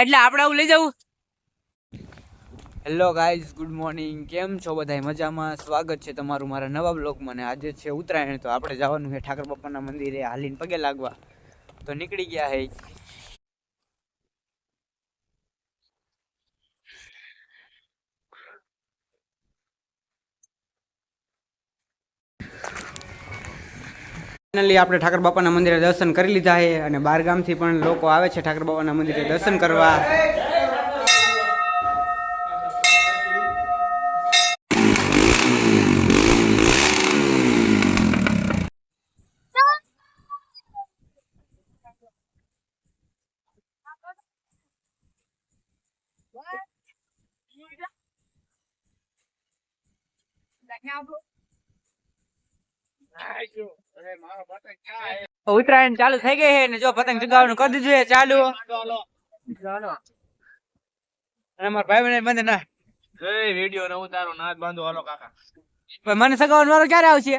એટલે આપણે લઈ જવું હેલો ગાઈઝ ગુડ મોર્નિંગ કેમ છો બધા મજામાં? સ્વાગત છે તમારું મારા નવા બ્લોગમાં ને આજે છે ઉત્તરાયણ, તો આપણે જવાનું છે ઠાકર બાપાના મંદિરે હાલીને પગે લાગવા. તો નીકળી ગયા હે. ફાઇનલી આપણે ઠાકર બાપાના મંદિરે દર્શન કરી લીધા છે અને બાર ગામથી પણ લોકો આવે છે ઠાકર બાપાના મંદિરે દર્શન કરવા. ઉત્તરાયણ ચાલુ થઈ ગઈ છે ને જો પતંગ ચગાવવાનું કરી દીધું છે ચાલુ. અને મારા ભાઈ બહેન બંધ ના વીડિયો ને ઉતારો નાચ બાંધો. હાલો કાકા. પણ મને સગાવવાનો વારો ક્યારે આવશે?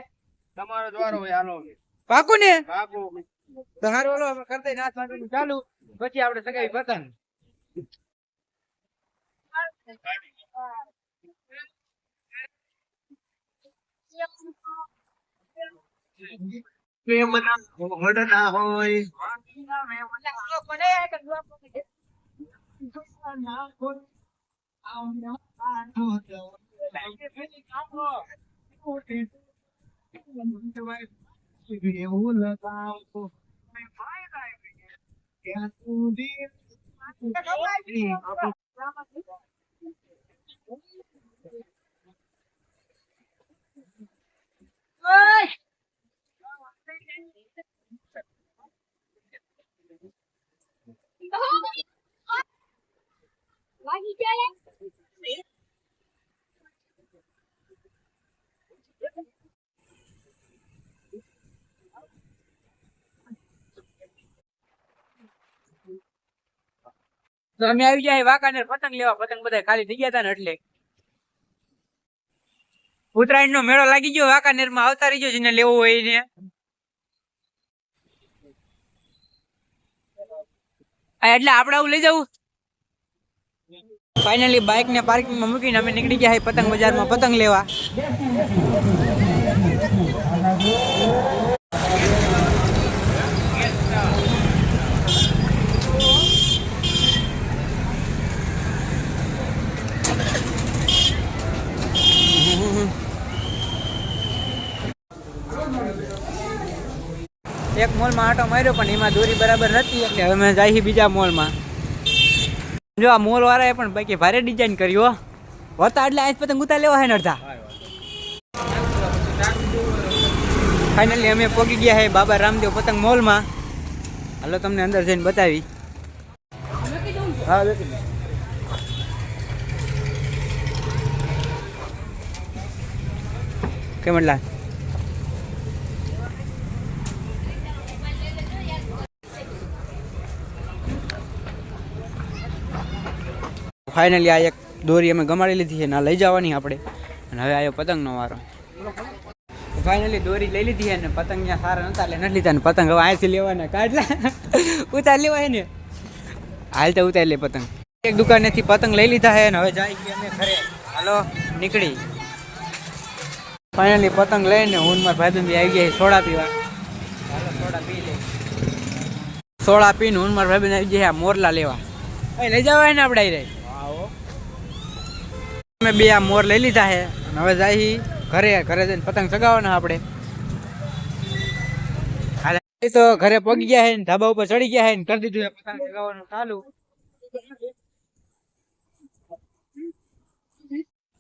તમારો દ્વારો હોય હાલો. પાકું ને? બાપુ તો હારું કરતા નાચ બાંધવાનું ચાલુ. પછી આપણે સગાવી પતંગ. ના હોડ ના હોય તો અમે આવી જાય વાંકાનેર, પતંગ લેવા. પતંગ બધા ખાલી થઈ ગયા હતા ને એટલે. ઉત્તરાયણ નો મેળો લાગી ગયો વાંકાનેરમાં આવતા રહીજો, જેને લેવો હોય આ એટલે આપણે આવું લઈ જવું ફાઇનલી બાઇક ને પાર્કિંગમાં મૂકીને અમે નીકળી ગયા પતંગ બજારમાં, પતંગ લેવા. એક મોલમાં આટો માર્યો પણ એમાં દોરી બરાબર નથી, એટલે હવે અમે જાય બીજા મોલમાં. જો આ મોલ વાળાએ પણ બાકી ભારે ડિઝાઇન કર્યો હતા એટલે આજ પતંગ ઉતાર લેવા હે ને અડધા. ફાઇનલી અમે પહોંચી ગયા હે બાબા રામદેવ પતંગ મોલમાં. હાલો તમને અંદર જઈને બતાવી. હા કેમ એટલા? ફાઇનલી આ એક દોરી અમે ગમાડી લીધી છે ને લઈ જવાની આપણે. અને હવે આવ્યો પતંગનો વારો. ફાઇનલી દોરી લઈ લીધી છે ને પતંગ ત્યાં સારા નતા એટલે નથી લીધા ને પતંગ હવે અહીંથી લેવાના કાઢલા. ઉતાર લેવાય ને. હાલ તો ઉતારી લે પતંગ. એક દુકાનેથી પતંગ લઈ લીધા છે ને હવે જાય ગયા અમે ઘરે. હાલો, નીકળી. ફાઇનલી પતંગ લઈને હું મારા ભાઈબંધી આવી ગયા સોડા પીવા. હાલો, સોડા પી લે. સોડા પીને હું મારા ભાઈબંધ આવી ગયા મોરલા લેવા. લઈ જવાય ને આપણે રહી અમે બે આ મોર લઈ લીધા છે. હવે જાય ઘરે ઘરે જઈને પતંગ ચગાવવાના આપણે. હાલે. તો ઘરે પગી ગયા છે ધાબા ઉપર ચડી ગયા છે કરી દીધું પતંગ ચગાવવાનું ચાલુ.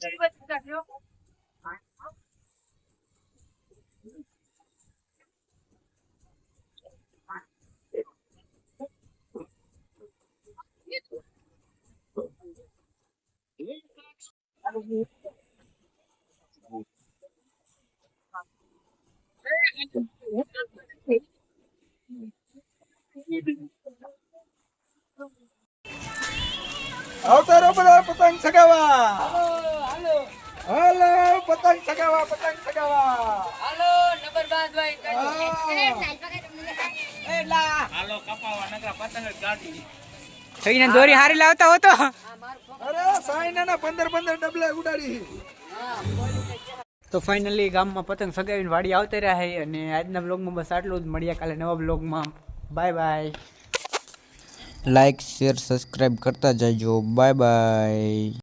Thank બધા પતંગ ચગાવવા હાલો પતંગ ચગાવવા પતંગ ચગાવવા હાલો નંબર બાદ ભાઈ હા. સાલ પકડ મને. એટલા હાલો કપાવા નકરા પતંગ જ કાઢી થઈને દોરી હારી લાવતા હો તો અરે સાઈના ના પંદર પંદર ડબલા ઉડાડી તો ફાઇનલી ગામમાં પતંગ સગાવીને વાડી આવતા રહ્યા છે અને આજના બ્લોગમાં બસ આટલું જ. મળ્યા કાલે નવા બ્લોગમાં bye bye like share subscribe કરતા જજો. Bye bye